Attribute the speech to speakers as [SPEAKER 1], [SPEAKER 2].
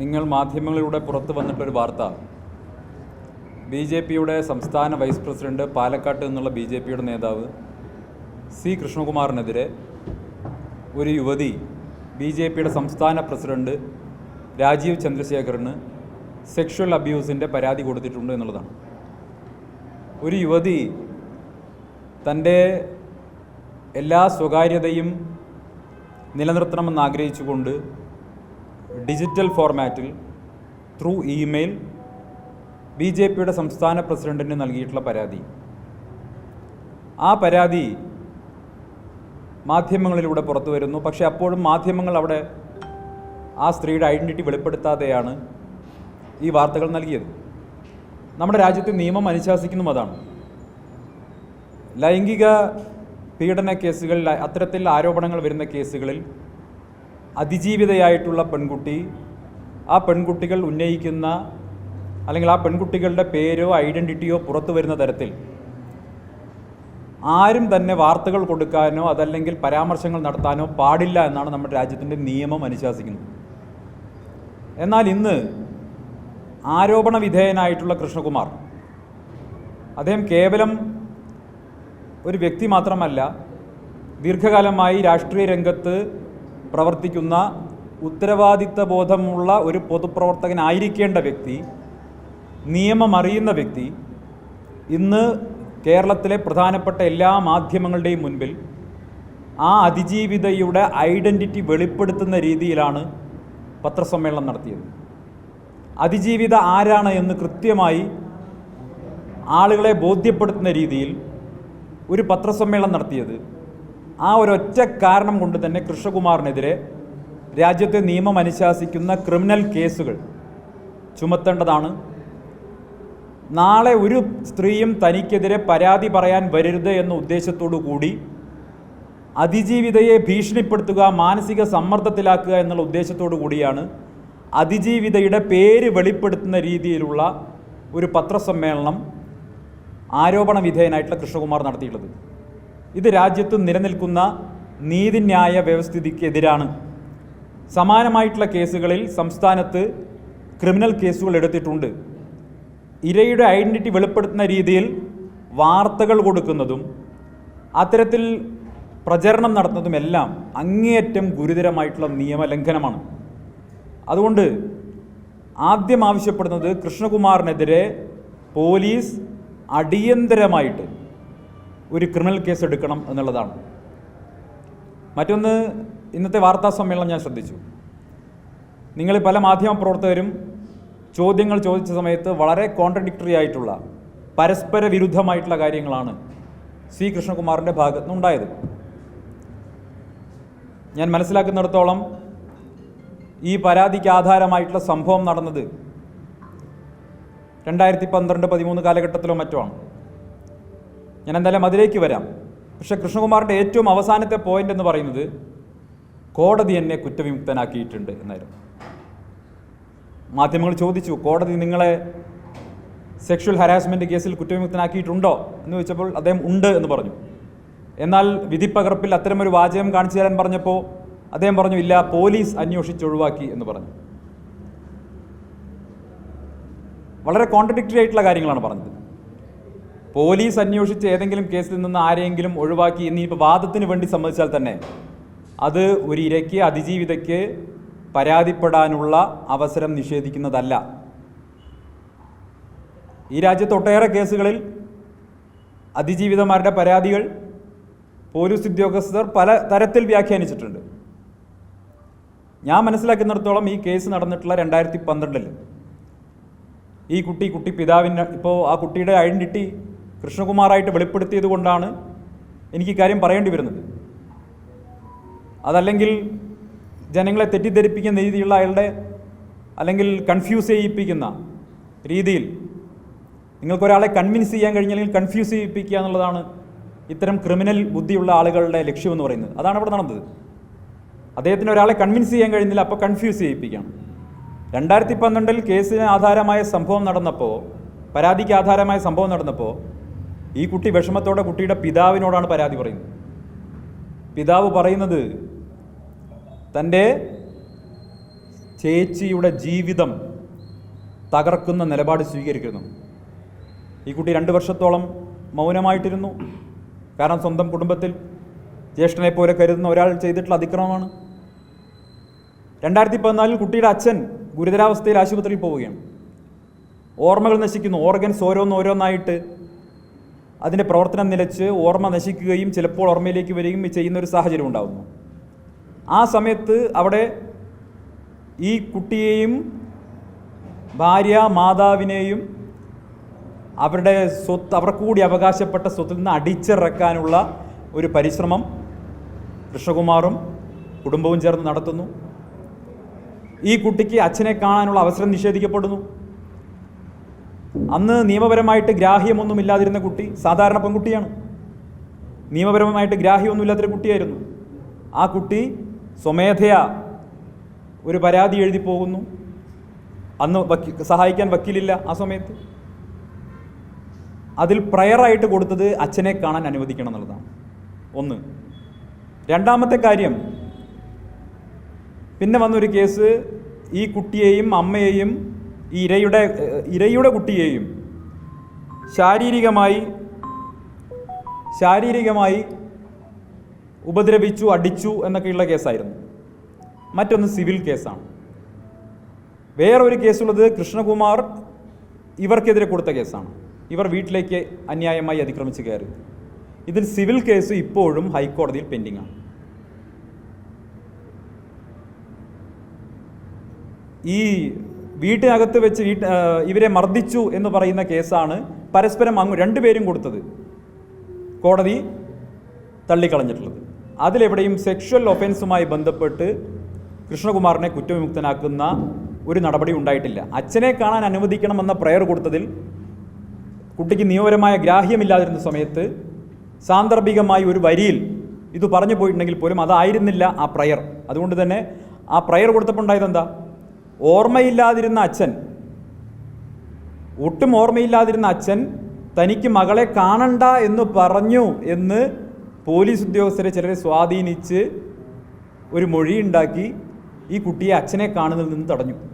[SPEAKER 1] നിങ്ങൾ മാധ്യമങ്ങളിലൂടെ പുറത്തു വന്നിട്ടൊരു വാർത്ത. ബി ജെ പിയുടെ സംസ്ഥാന വൈസ് പ്രസിഡന്റ് പാലക്കാട്ട് നിന്നുള്ള ബി ജെ പിയുടെ നേതാവ് സി കൃഷ്ണകുമാറിനെതിരെ ഒരു യുവതി ബി ജെ പിയുടെ സംസ്ഥാന പ്രസിഡന്റ് രാജീവ് ചന്ദ്രശേഖറിന് സെക്ഷൽ അബ്യൂസിന്റെ പരാതി കൊടുത്തിട്ടുണ്ട് എന്നുള്ളതാണ്. ഒരു യുവതി തന്റെ എല്ലാ സ്വകാര്യതയും നിലനിർത്തണമെന്ന് ആഗ്രഹിച്ചുകൊണ്ട് ഡിജിറ്റൽ ഫോർമാറ്റിൽ ത്രൂ ഇമെയിൽ ബി ജെ പിയുടെ സംസ്ഥാന പ്രസിഡന്റിന് നൽകിയിട്ടുള്ള പരാതി. ആ പരാതി മാധ്യമങ്ങളിലൂടെ പുറത്തു വരുന്നു പക്ഷേ അപ്പോഴും മാധ്യമങ്ങൾ അവിടെ ആ സ്ത്രീയുടെ ഐഡന്റിറ്റി വെളിപ്പെടുത്താതെയാണ് ഈ വാർത്തകൾ നൽകിയത്. നമ്മുടെ രാജ്യത്തെ നിയമം അനുശാസിക്കുന്നതും അതാണ്. ലൈംഗിക പീഡന കേസുകളിൽ അത്തരത്തിൽ ആരോപണങ്ങൾ വരുന്ന കേസുകളിൽ അതിജീവിതയായിട്ടുള്ള പെൺകുട്ടി ആ പെൺകുട്ടികൾ ഉന്നയിക്കുന്ന അല്ലെങ്കിൽ ആ പെൺകുട്ടികളുടെ പേരോ ഐഡന്റിറ്റിയോ പുറത്തു വരുന്ന തരത്തിൽ ആരും തന്നെ വാർത്തകൾ കൊടുക്കാനോ അതല്ലെങ്കിൽ പരാമർശങ്ങൾ നടത്താനോ പാടില്ല എന്നാണ് നമ്മുടെ രാജ്യത്തിന്റെ നിയമം അനുശാസിക്കുന്നത്. എന്നാൽ ഇന്ന് ആരോപണ വിധേയനായിട്ടുള്ള കൃഷ്ണകുമാർ അദ്ദേഹം കേവലം ഒരു വ്യക്തി മാത്രമല്ല ദീർഘകാലമായി രാഷ്ട്രീയ രംഗത്ത് പ്രവർത്തിക്കുന്ന ഉത്തരവാദിത്ത ബോധമുള്ള ഒരു പൊതുപ്രവർത്തകനായിരിക്കേണ്ട വ്യക്തി നിയമമറിയുന്ന വ്യക്തി ഇന്ന് കേരളത്തിലെ പ്രധാനപ്പെട്ട എല്ലാ മാധ്യമങ്ങളുടെയും മുൻപിൽ ആ അതിജീവിതയുടെ ഐഡന്റിറ്റി വെളിപ്പെടുത്തുന്ന രീതിയിലാണ് പത്രസമ്മേളനം നടത്തിയത്. അതിജീവിത ആരാണ് എന്ന് കൃത്യമായി ആളുകളെ ബോധ്യപ്പെടുത്തുന്ന രീതിയിൽ ഒരു പത്രസമ്മേളനം നടത്തിയത് ആ ഒരൊറ്റ കാരണം കൊണ്ട് തന്നെ കൃഷ്ണകുമാറിനെതിരെ രാജ്യത്തെ നിയമം അനുശാസിക്കുന്ന ക്രിമിനൽ കേസുകൾ ചുമത്തേണ്ടതാണ്. നാളെ ഒരു സ്ത്രീയും തനിക്കെതിരെ പരാതി പറയാൻ വരരുത് എന്ന ഉദ്ദേശത്തോടു കൂടി അതിജീവിതയെ ഭീഷണിപ്പെടുത്തുക മാനസിക സമ്മർദ്ദത്തിലാക്കുക എന്നുള്ള ഉദ്ദേശത്തോടു കൂടിയാണ് അതിജീവിതയുടെ പേര് വെളിപ്പെടുത്തുന്ന രീതിയിലുള്ള ഒരു പത്രസമ്മേളനം ആരോപണ വിധേയനായിട്ടുള്ള കൃഷ്ണകുമാർ നടത്തിയിട്ടുള്ളത്. ഇത് രാജ്യത്ത് നിലനിൽക്കുന്ന നീതിന്യായ വ്യവസ്ഥിതിക്കെതിരാണ്. സമാനമായിട്ടുള്ള കേസുകളിൽ സംസ്ഥാനത്ത് ക്രിമിനൽ കേസുകൾ എടുത്തിട്ടുണ്ട്. ഇരയുടെ ഐഡന്റിറ്റി വെളിപ്പെടുത്തുന്ന രീതിയിൽ വാർത്തകൾ കൊടുക്കുന്നതും അത്തരത്തിൽ പ്രചരണം നടത്തുന്നതുമെല്ലാം അങ്ങേയറ്റം ഗുരുതരമായിട്ടുള്ള നിയമലംഘനമാണ്. അതുകൊണ്ട് ആദ്യം ആവശ്യപ്പെടുന്നത് കൃഷ്ണകുമാറിനെതിരെ പോലീസ് അടിയന്തരമായിട്ട് ഒരു ക്രിമിനൽ കേസ് എടുക്കണം എന്നുള്ളതാണ്. മറ്റൊന്ന് ഇന്നത്തെ വാർത്താ സമ്മേളനം ഞാൻ ശ്രദ്ധിച്ചു. നിങ്ങൾ പല മാധ്യമ പ്രവർത്തകരും ചോദ്യങ്ങൾ ചോദിച്ച സമയത്ത് വളരെ കോൺട്രഡിക്ടറി ആയിട്ടുള്ള പരസ്പര വിരുദ്ധമായിട്ടുള്ള കാര്യങ്ങളാണ് സി കൃഷ്ണകുമാറിന്റെ ഭാഗത്ത് നിന്നുണ്ടായത് ഞാൻ മനസ്സിലാക്കുന്നിടത്തോളം ഈ പരാതിക്ക് ആധാരമായിട്ടുള്ള സംഭവം നടന്നത് രണ്ടായിരത്തി പന്ത്രണ്ട് പതിമൂന്ന് കാലഘട്ടത്തിലോ മറ്റോ ആണ്. ഞാൻ എന്തായാലും അതിലേക്ക് വരാം. പക്ഷേ കൃഷ്ണകുമാറിന്റെ ഏറ്റവും അവസാനത്തെ പോയിന്റ് എന്ന് പറയുന്നത് കോടതി എന്നെ കുറ്റവിമുക്തനാക്കിയിട്ടുണ്ട് എന്നായിരുന്നു. മാധ്യമങ്ങൾ ചോദിച്ചു കോടതി നിങ്ങളെ സെക്ഷൽ ഹരാസ്മെന്റ് കേസിൽ കുറ്റവിമുക്തനാക്കിയിട്ടുണ്ടോ? എന്ന് ചോദിച്ചപ്പോൾ അദ്ദേഹം ഉണ്ട് എന്ന് പറഞ്ഞു. എന്നാൽ വിധിപ്പകർപ്പിൽ അത്തരമൊരു വാചകം കാണിച്ചു തരാൻ പറഞ്ഞപ്പോൾ അദ്ദേഹം പറഞ്ഞു ഇല്ല പോലീസ് അന്വേഷിച്ച് ഒഴിവാക്കി എന്ന് പറഞ്ഞു. വളരെ കോൺട്രഡിക്ടറി ആയിട്ടുള്ള കാര്യങ്ങളാണ് പറഞ്ഞത്. പോലീസ് അന്വേഷിച്ച് ഏതെങ്കിലും കേസിൽ നിന്ന് ആരെയെങ്കിലും ഒഴിവാക്കി ഇനിയിപ്പോൾ വാദത്തിന് വേണ്ടി സമ്മതിച്ചാൽ തന്നെ അത് ഒരു ഇരയ്ക്ക് അതിജീവിതയ്ക്ക് പരാതിപ്പെടാനുള്ള അവസരം നിഷേധിക്കുന്നതല്ല. ഈ രാജ്യത്ത് ഒട്ടേറെ കേസുകളിൽ അതിജീവിതമാരുടെ പരാതികൾ പോലീസ് ഉദ്യോഗസ്ഥർ പല തരത്തിൽ വ്യാഖ്യാനിച്ചിട്ടുണ്ട്. ഞാൻ മനസ്സിലാക്കുന്നിടത്തോളം ഈ കേസ് നടന്നിട്ടുള്ള രണ്ടായിരത്തി പന്ത്രണ്ടിൽ ഈ കുട്ടി കുട്ടി പിതാവിന് ഇപ്പോൾ ആ കുട്ടിയുടെ ഐഡന്റിറ്റി കൃഷ്ണകുമാറായിട്ട് വെളിപ്പെടുത്തിയത് കൊണ്ടാണ് എനിക്ക് കാര്യം പറയേണ്ടി വരുന്നത്. അതല്ലെങ്കിൽ ജനങ്ങളെ തെറ്റിദ്ധരിപ്പിക്കുന്ന രീതിയിലുള്ള അയാളുടെ അല്ലെങ്കിൽ കൺഫ്യൂസ് ചെയ്യിപ്പിക്കുന്ന രീതിയിൽ നിങ്ങൾക്കൊരാളെ കൺവിൻസ് ചെയ്യാൻ കഴിഞ്ഞില്ലെങ്കിൽ കൺഫ്യൂസ് ചെയ്യിപ്പിക്കുക എന്നുള്ളതാണ് ഇത്തരം ക്രിമിനൽ ബുദ്ധിയുള്ള ആളുകളുടെ ലക്ഷ്യമെന്ന് പറയുന്നത്. അതാണ് ഇവിടെ നടന്നത്. അദ്ദേഹത്തിന് ഒരാളെ കൺവിൻസ് ചെയ്യാൻ കഴിഞ്ഞില്ല അപ്പോൾ കൺഫ്യൂസ് ചെയ്യിപ്പിക്കുകയാണ് രണ്ടായിരത്തി പന്ത്രണ്ടിൽ കേസിന് ആധാരമായ സംഭവം നടന്നപ്പോൾ പരാതിക്ക് ആധാരമായ സംഭവം നടന്നപ്പോൾ ഈ കുട്ടി വിഷമത്തോടെ കുട്ടിയുടെ പിതാവിനോടാണ് പരാതി പറയുന്നത്. പിതാവ് പറയുന്നത് തന്റെ ചേച്ചിയുടെ ജീവിതം തകർക്കുന്ന നിലപാട് സ്വീകരിക്കുന്നു. ഈ കുട്ടി രണ്ട് വർഷത്തോളം മൗനമായിട്ടിരുന്നു. കാരണം സ്വന്തം കുടുംബത്തിൽ ജ്യേഷ്ഠനെ പോലെ കരുതുന്ന ഒരാൾ ചെയ്തിട്ടുള്ള അതിക്രമമാണ്. രണ്ടായിരത്തി പതിനാലിൽ കുട്ടിയുടെ അച്ഛൻ ഗുരുതരാവസ്ഥയിൽ ആശുപത്രിയിൽ പോവുകയാണ്. ഓർമ്മകൾ നശിക്കുന്നു. ഓർഗൻസ് ഓരോന്നോരോന്നായിട്ട് അതിന്റെ പ്രവർത്തനം നിലച്ച് ഓർമ്മ നശിക്കുകയും ചിലപ്പോൾ ഓർമ്മയിലേക്ക് വരികയും ചെയ്യുന്ന ഒരു സാഹചര്യം ഉണ്ടാകുന്നു ആ സമയത്ത് അവിടെ ഈ കുട്ടിയെയും ഭാര്യ മാതാവിനെയും അവരുടെ സ്വത്ത് അവർക്ക് കൂടി അവകാശപ്പെട്ട സ്വത്തിൽ നിന്ന് അടിച്ചിറക്കാനുള്ള ഒരു പരിശ്രമം കൃഷ്ണകുമാറും കുടുംബവും ചേർന്ന് നടത്തുന്നു. ഈ കുട്ടിക്ക് അച്ഛനെ കാണാനുള്ള അവസരം നിഷേധിക്കപ്പെടുന്നു. അന്ന് നിയമപരമായിട്ട് ഗ്രാഹ്യമൊന്നും ഇല്ലാതിരുന്ന കുട്ടി സാധാരണ പെൺകുട്ടിയാണ്. നിയമപരമായിട്ട് ഗ്രാഹ്യമൊന്നുമില്ലാത്തൊരു കുട്ടിയായിരുന്നു. ആ കുട്ടി സ്വമേധയാ ഒരു പരാതി എഴുതി പോകുന്നു. അന്ന് സഹായിക്കാൻ വക്കീലില്ല ആ സമയത്ത്. അതിൽ പ്രയറായിട്ട് കൊടുത്തത് അച്ഛനെ കാണാൻ അനുവദിക്കണം എന്നുള്ളതാണ്. ഒന്ന്. രണ്ടാമത്തെ കാര്യം പിന്നെ വന്നൊരു കേസ് ഈ കുട്ടിയെയും അമ്മയെയും ഈ ഇരയുടെ ഇരയുടെ കുട്ടിയെയും ശാരീരികമായി ശാരീരികമായി ഉപദ്രവിച്ചു അടിച്ചു എന്നൊക്കെയുള്ള കേസായിരുന്നു. മറ്റൊന്ന് സിവിൽ കേസാണ്. വേറൊരു കേസുള്ളത് കൃഷ്ണകുമാർ ഇവർക്കെതിരെ കൊടുത്ത കേസാണ്. ഇവർ വീട്ടിലേക്ക് അന്യായമായി അതിക്രമിച്ച് കയറി. ഇതിൽ സിവിൽ കേസ് ഇപ്പോഴും ഹൈക്കോടതിയിൽ പെൻഡിംഗ് ആണ് ഈ വീട്ടിനകത്ത് വെച്ച് വീട്ട് ഇവരെ മർദ്ദിച്ചു എന്ന് പറയുന്ന കേസാണ് പരസ്പരം അങ്ങ് രണ്ടുപേരും കൊടുത്തത്. കോടതി തള്ളിക്കളഞ്ഞിട്ടുള്ളത്. അതിലെവിടെയും സെക്ഷൽ ഒഫൻസുമായി ബന്ധപ്പെട്ട് കൃഷ്ണകുമാറിനെ കുറ്റവിമുക്തനാക്കുന്ന ഒരു നടപടി ഉണ്ടായിട്ടില്ല. അച്ഛനെ കാണാൻ അനുവദിക്കണമെന്ന പ്രയർ കൊടുത്തതിൽ കുട്ടിക്ക് നിയമപരമായ ഗ്രാഹ്യമില്ലാതിരുന്ന സമയത്ത് സാന്ദർഭികമായി ഒരു വരിയിൽ ഇത് പറഞ്ഞു പോയിട്ടുണ്ടെങ്കിൽ പോലും അതായിരുന്നില്ല ആ പ്രയർ. അതുകൊണ്ട് തന്നെ ആ പ്രയർ കൊടുത്തപ്പോൾ ഉണ്ടായത് എന്താ? ഓർമ്മയില്ലാതിരുന്ന അച്ഛൻ. ഒട്ടും ഓർമ്മയില്ലാതിരുന്ന അച്ഛൻ തനിക്ക് മകളെ കാണണ്ട എന്ന് പറഞ്ഞു എന്ന് പോലീസ് ഉദ്യോഗസ്ഥരെ ചിലരെ സ്വാധീനിച്ച് ഒരു മൊഴിയുണ്ടാക്കി ഈ കുട്ടിയെ അച്ഛനെ കാണുന്നതിൽ നിന്ന് തടഞ്ഞു.